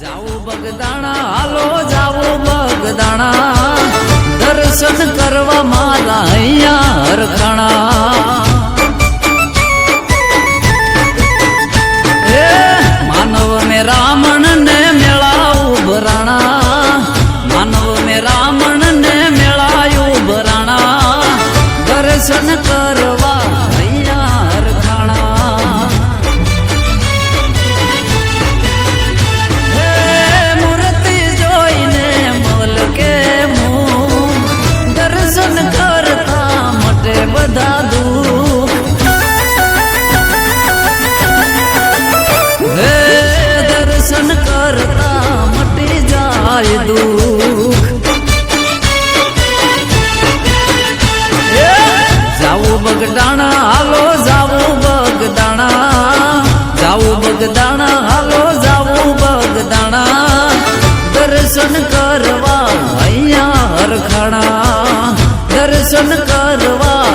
જાવું બગદાણા હાલો જાવું બગદાણા દર્શન કરવા મારા અહીંયા હરખાણા એ માનવ ને રામણ ને મેળાવું ભરાણા માનવ ને રામણ ને મેળાયું ભરાણા દર્શન કરવા દુઃખ જાવું બગદાણા હાલો જાવું બગદાણા જાવું બગદાણા હાલો જાવું બગદાણા દર્શન કરવા અહીંયા હરખાણા દર્શન કરવા